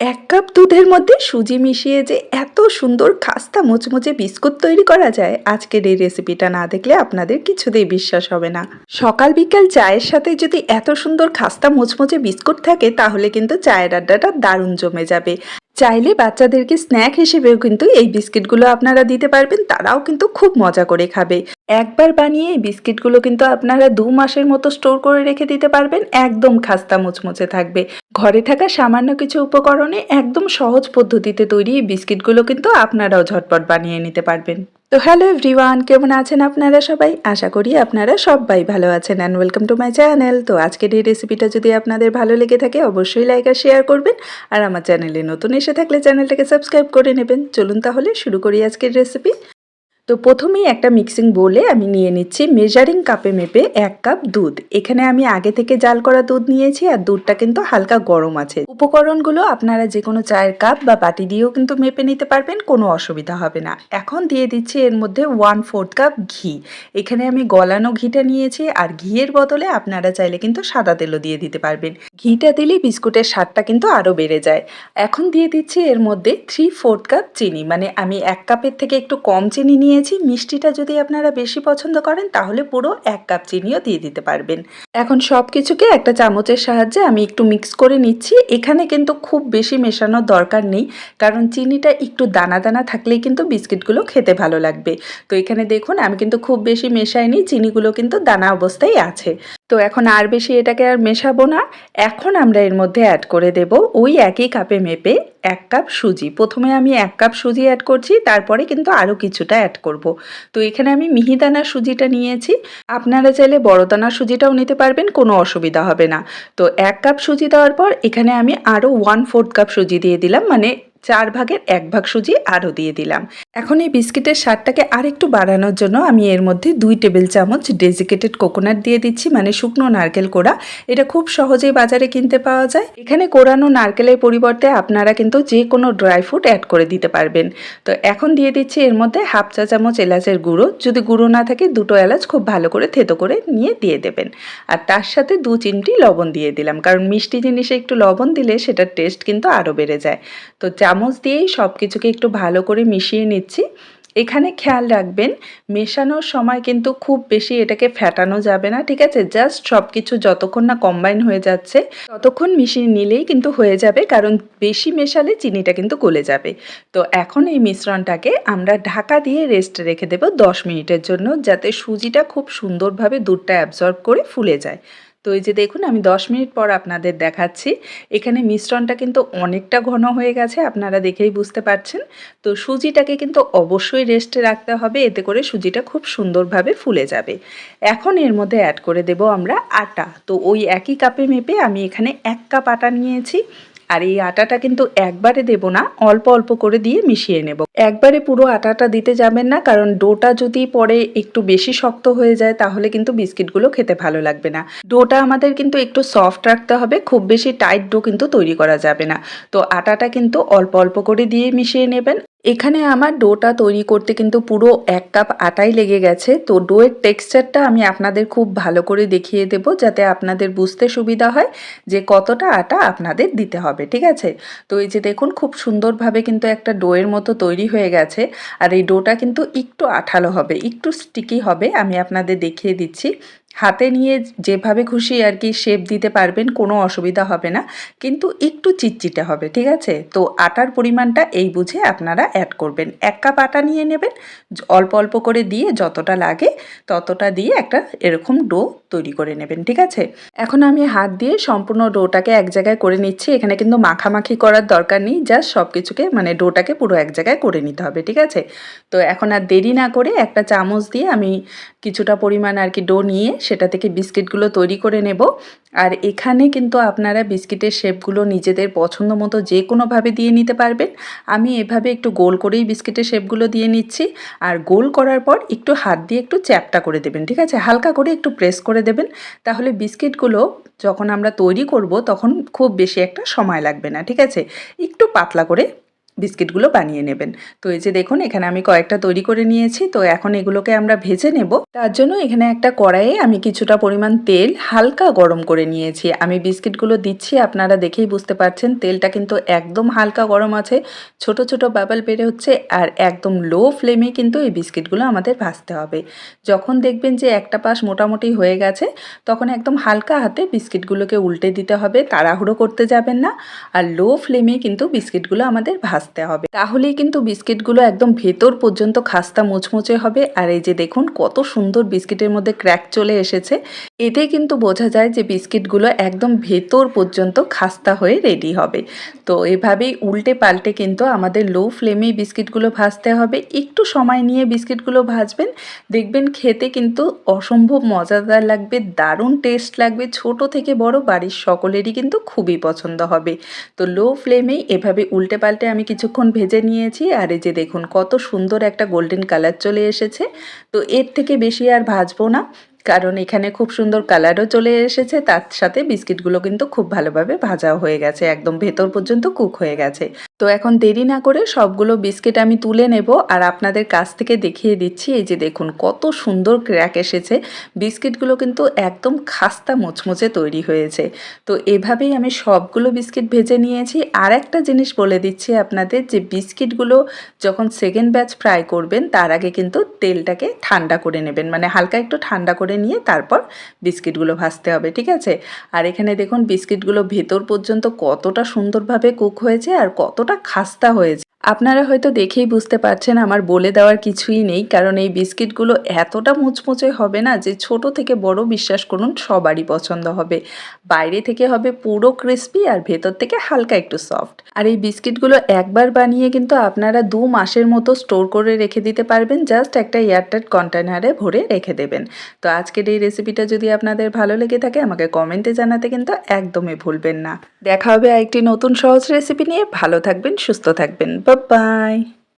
এক কাপ দুধের মধ্যে সুজি মিশিয়ে যে এত সুন্দর খাস্তা মুচমুচে বিস্কুট তৈরি করা যায়, আজকের এই রেসিপিটা না দেখলে আপনাদের কিছুতেই বিশ্বাস হবে না। সকাল বিকাল চায়ের সাথে যদি এত সুন্দর খাস্তা মুচমুচে বিস্কুট থাকে, তাহলে কিন্তু চায়ের আড্ডাটা দারুণ জমে যাবে। চাইলে বাচ্চাদেরকে স্ন্যাক হিসেবেও কিন্তু এই বিস্কিটগুলো আপনারা দিতে পারবেন, তারাও কিন্তু খুব মজা করে খাবে। একবার বানিয়ে এই বিস্কিটগুলো কিন্তু আপনারা দু মাসের মতো স্টোর করে রেখে দিতে পারবেন, একদম খাস্তা মুচমুচে থাকবে। ঘরে থাকা সামান্য কিছু উপকরণে একদম সহজ পদ্ধতিতে তৈরি এই বিস্কিটগুলো কিন্তু আপনারাও ঝটপট বানিয়ে নিতে পারবেন। তো হ্যালো এভরিওয়ান, কেমন আছেন আপনারা সবাই? আশা করি আপনারা সবাই ভালো আছেন and welcome to my channel তো আজকের এই রেসিপিটা যদি আপনাদের ভালো লেগে থাকে, অবশ্যই লাইক আর শেয়ার করবেন। আর আমার চ্যানেলে নতুন এসে থাকলে চ্যানেলটাকে সাবস্ক্রাইব করে নেবেন। চলুন তাহলে শুরু করি আজকের রেসিপি তো প্রথমেই একটা মিক্সিং বোলে আমি নিয়ে নিচ্ছি মেজারিং কাপে মেপে এক কাপ দুধ। এখানে আমি আগে থেকে জাল করা দুধ নিয়েছি আর দুধটা কিন্তু হালকা গরম আছে। উপকরণগুলো আপনারা যে কোনো চায়ের কাপ বা বাটি দিয়েও কিন্তু মেপে নিতে পারবেন, কোনো অসুবিধা হবে না। এখন দিয়ে দিচ্ছি এর মধ্যে ওয়ান ফোর্থ কাপ ঘি। এখানে আমি গলানো ঘিটা নিয়েছি আর ঘিয়ের বদলে আপনারা চাইলে কিন্তু সাদা তেলও দিয়ে দিতে পারবেন। ঘিটা দিলে বিস্কুটের স্বাদটা কিন্তু আরও বেড়ে যায়। এখন দিয়ে দিচ্ছি এর মধ্যে থ্রি ফোর্থ কাপ চিনি। মানে আমি এক কাপের থেকে একটু কম চিনি নিয়েছি, মিষ্টিটা যদি আপনারা বেশি পছন্দ করেন, তাহলে পুরো এক কাপ চিনিও দিয়ে দিতে পারবেন। এখন সব কিছুকে একটা চামচের সাহায্যে আমি একটু মিক্স করে নিচ্ছি। এখানে কিন্তু খুব বেশি মেশানোর দরকার নেই, কারণ চিনিটা একটু দানা দানা থাকলেই কিন্তু বিস্কিটগুলো খেতে ভালো লাগবে। তো এখানে দেখুন, আমি কিন্তু খুব বেশি মেশাইনি, চিনিগুলো কিন্তু দানা অবস্থায় আছে। তো এখন আর বেশি এটাকে আর মেশাবো না। এখন আমরা এর মধ্যে অ্যাড করে দেব ওই একই কাপে মেপে এক কাপ সুজি। প্রথমে আমি এক কাপ সুজি অ্যাড করছি, তারপরে কিন্তু আরও কিছুটা অ্যাড করব। তো এখানে আমি মিহিদানার সুজিটা নিয়েছি। আপনারা চাইলে বড়দানার সুজিটাও নিতে পারবেন, কোনো অসুবিধা হবে না। তো এক কাপ সুজি দেওয়ার পর এখানে আমি আরও ওয়ান ফোর্থ কাপ সুজি দিয়ে দিলাম মানে চার ভাগের এক ভাগ সুজি আরও দিয়ে দিলাম। এখন এই বিস্কিটের স্বাদটাকে আরেকটু বাড়ানোর জন্য আমি এর মধ্যে দুই টেবিল চামচ ডেজিকেটেড কোকোনাট দিয়ে দিচ্ছি মানে শুকনো নারকেল কোড়া। এটা খুব সহজেই বাজারে কিনতে পাওয়া যায়। এখানে কোরানো নারকেলের পরিবর্তে আপনারা কিন্তু যে কোনো ড্রাই ফ্রুট অ্যাড করে দিতে পারবেন। তো এখন দিয়ে দিচ্ছি এর মধ্যে হাফ চা চামচ এলাচের গুঁড়ো। যদি গুঁড়ো না থাকে, দুটো এলাচ খুব ভালো করে থেতো করে নিয়ে দিয়ে দেবেন। আর তার সাথে দু চিমটি লবণ দিয়ে দিলাম, কারণ মিষ্টি জিনিসে একটু লবণ দিলে সেটার টেস্ট কিন্তু আরও বেড়ে যায়। তো চামচ দিয়েই সব কিছুকে একটু ভালো করে মিশিয়ে নিচ্ছি। এখানে খেয়াল রাখবেন, মেশানোর সময় কিন্তু খুব বেশি এটাকে ফ্যাটানো যাবে না, ঠিক আছে? জাস্ট সব কিছু যতক্ষণ না কম্বাইন হয়ে যাচ্ছে, ততক্ষণ মিশিয়ে নিলেই কিন্তু হয়ে যাবে, কারণ বেশি মেশালে চিনিটা কিন্তু গলে যাবে। তো এখন এই মিশ্রণটাকে আমরা ঢাকা দিয়ে রেস্ট রেখে দেবো দশ মিনিটের জন্য, যাতে সুজিটা খুব সুন্দরভাবে দুধটা অ্যাবজর্ব করে ফুলে যায়। তো এই যে দেখুন, আমি 10 মিনিট পর আপনাদের দেখাচ্ছি। এখানে মিশ্রণটা কিন্তু অনেকটা ঘন হয়ে গেছে, আপনারা দেখেই বুঝতে পারছেন। তো সুজিটাকে কিন্তু অবশ্যই রেস্টে রাখতে হবে, এতে করে সুজিটা খুব সুন্দরভাবে ফুলে যাবে। এখন এর মধ্যে অ্যাড করে দেব আমরা আটা। তো ওই একই কাপে মেপে আমি এখানে এক কাপ আটা নিয়েছি। আর এই আটাটা কিন্তু একবারে দেব না, অল্প অল্প করে দিয়ে মিশিয়ে নেব। একবারে পুরো আটাটা দিতে যাবেন না, কারণ ডোটা যদি পরে একটু বেশি শক্ত হয়ে যায়, তাহলে কিন্তু বিস্কিটগুলো খেতে ভালো লাগবে না। ডোটা আমাদের কিন্তু একটু সফট রাখতে হবে, খুব বেশি টাইট ডো কিন্তু তৈরি করা যাবে না। তো আটাটা কিন্তু অল্প অল্প করে দিয়ে মিশিয়ে নেবেন। এখানে আমার ডোটা তৈরি করতে কিন্তু পুরো এক কাপ আটাই লেগে গেছে। তো ডোয়ের টেক্সচারটা আমি আপনাদের খুব ভালো করে দেখিয়ে দেব যাতে আপনাদের বুঝতে সুবিধা হয় যে কতটা আটা আপনাদের দিতে হবে, ঠিক আছে? তো এই যে দেখুন, খুব সুন্দরভাবে কিন্তু একটা ডোয়ের মতো তৈরি হয়ে গেছে। আর এই ডোটা কিন্তু একটু আঠালো হবে, একটু স্টিকি হবে, আমি আপনাদের দেখিয়ে দিচ্ছি। হাতে নিয়ে যেভাবে খুশি আর কি শেপ দিতে পারবেন, কোনো অসুবিধা হবে না। কিন্তু একটু চিটচিটে হবে, ঠিক আছে? তো আটার পরিমাণটা এই বুঝে আপনারা অ্যাড করবেন। এক কাপ আটা নিয়ে নেবেন অল্প অল্প করে দিয়ে যতটা লাগে ততটা দিয়ে একটা এরকম ডো তৈরি করে নেবেন, ঠিক আছে? এখন আমি হাত দিয়ে সম্পূর্ণ ডোটাকে এক জায়গায় করে নিচ্ছি। এখানে কিন্তু মাখামাখি করার দরকার নেই জাস্ট সব কিছুকে মানে ডোটাকে পুরো এক জায়গায় করে নিতে হবে, ঠিক আছে? তো এখন আর দেরি না করে একটা চামচ দিয়ে আমি কিছুটা পরিমাণ আর কি ডো নিয়ে সেটা থেকে বিস্কিটগুলো তৈরি করে নেব। আর এখানে কিন্তু আপনারা বিস্কিটের শেপগুলো নিজেদের পছন্দ মতো যে কোনোভাবে দিয়ে নিতে পারবেন। আমি এভাবে একটু গোল করেই বিস্কিটের শেপগুলো দিয়ে নিচ্ছি। আর গোল করার পর একটু হাত দিয়ে একটু চ্যাপটা করে দেবেন, ঠিক আছে? হালকা করে একটু প্রেস করে দেবেন। তাহলে বিস্কিটগুলো যখন আমরা তৈরি করব, তখন খুব বেশি একটা সময় লাগবে না, ঠিক আছে? একটু পাতলা করে বিস্কিটগুলো বানিয়ে নেবেন। তো এই যে দেখুন, এখানে আমি কয়েকটা তৈরি করে নিয়েছি। তো এখন এগুলোকে আমরা ভেজে নেব। তার জন্য এখানে একটা কড়াইয়ে আমি কিছুটা পরিমাণ তেল হালকা গরম করে নিয়েছি। আমি বিস্কিটগুলো দিচ্ছি, আপনারা দেখেই বুঝতে পারছেন, তেলটা কিন্তু একদম হালকা গরম আছে। ছোট ছোট বাবল বেড়ে হচ্ছে আর একদম লো ফ্লেমে কিন্তু এই বিস্কিটগুলো আমাদের ভাজতে হবে। যখন দেখবেন যে একটা পাশ মোটামুটি হয়ে গেছে, তখন একদম হালকা হাতে বিস্কিটগুলোকে উল্টে দিতে হবে। তাড়াহুড়ো করতে যাবেন না। আর লো ফ্লেমে কিন্তু বিস্কিটগুলো আমাদের ভাজতে হবে। তাহলেই কিন্তু বিস্কিটগুলো একদম ভেতর পর্যন্ত খাস্তা মুচমুচে হবে। আর এই যে দেখুন, কত সুন্দর বিস্কিটের মধ্যে ক্র্যাক চলে এসেছে। এতে কিন্তু বোঝা যায় যে বিস্কিটগুলো একদম ভেতর পর্যন্ত খাস্তা হয়ে রেডি হবে। তো এভাবেই উল্টে পাল্টে কিন্তু আমাদের লো ফ্লেমেই বিস্কিটগুলো ভাজতে হবে। একটু সময় নিয়ে বিস্কিটগুলো ভাজবেন। দেখবেন খেতে কিন্তু অসম্ভব মজাদার লাগবে, দারুণ টেস্ট লাগবে। ছোট থেকে বড় বাড়ির সকলেরই কিন্তু খুবই পছন্দ হবে। তো লো ফ্লেমেই এভাবে উল্টে পাল্টে আমি কিছুক্ষণ ভেজে নিয়েছি আর এই যে দেখুন কত সুন্দর একটা গোল্ডেন কালার চলে এসেছে। তো এর থেকে বেশি আর ভাজবো না, কারণ এখানে খুব সুন্দর কালারও চলে এসেছে, তার সাথে বিস্কিটগুলো কিন্তু খুব ভালোভাবে ভাজা হয়ে গেছে, একদম ভেতর পর্যন্ত কুক হয়ে গেছে। তো এখন দেরি না করে সবগুলো বিস্কিট আমি তুলে নেব আর আপনাদের কাছ থেকে দেখিয়ে দিচ্ছি। এই যে দেখুন, কত সুন্দর ক্র্যাক এসেছে। বিস্কিটগুলো কিন্তু একদম খাস্তা মুচমুচে তৈরি হয়েছে। তো এভাবেই আমি সবগুলো বিস্কিট ভেজে নিয়েছি। আর একটা জিনিস বলে দিচ্ছি আপনাদের, যে বিস্কিটগুলো যখন সেকেন্ড ব্যাচ ফ্রাই করবেন, তার আগে কিন্তু তেলটাকে ঠান্ডা করে নেবেন। মানে হালকা একটু ঠান্ডা করে নিয়ে তারপর বিস্কিটগুলো ভাজতে হবে, ঠিক আছে? আর এখানে দেখুন, বিস্কিটগুলো ভেতর পর্যন্ত কতটা সুন্দরভাবে কুক হয়েছে আর কতটা খাস্তা হয়েছে। আপনারা হয়তো দেখেই বুঝতে পারছেন, আমার বলে দেওয়ার কিছুই নেই। কারণ এই বিস্কিটগুলো এতটা মুচমুচে হবে না যে ছোট থেকে বড় বিশ্বাস করুন, সবারই পছন্দ হবে। বাইরে থেকে হবে পুরো ক্রিস্পি আর ভেতর থেকে হালকা একটু সফট। আর এই বিস্কিটগুলো একবার বানিয়ে কিন্তু আপনারা দু মাসের মতো স্টোর করে রেখে দিতে পারবেন। জাস্ট একটা এয়ারটাইট কন্টেনারে ভরে রেখে দেবেন। তো আজকের এই রেসিপিটা যদি আপনাদের ভালো লেগে থাকে, আমাকে কমেন্টে জানাতে কিন্তু একদমই ভুলবেন না। দেখা হবে একটি নতুন সহজ রেসিপি নিয়ে। ভালো থাকবেন, সুস্থ থাকবেন। Bye.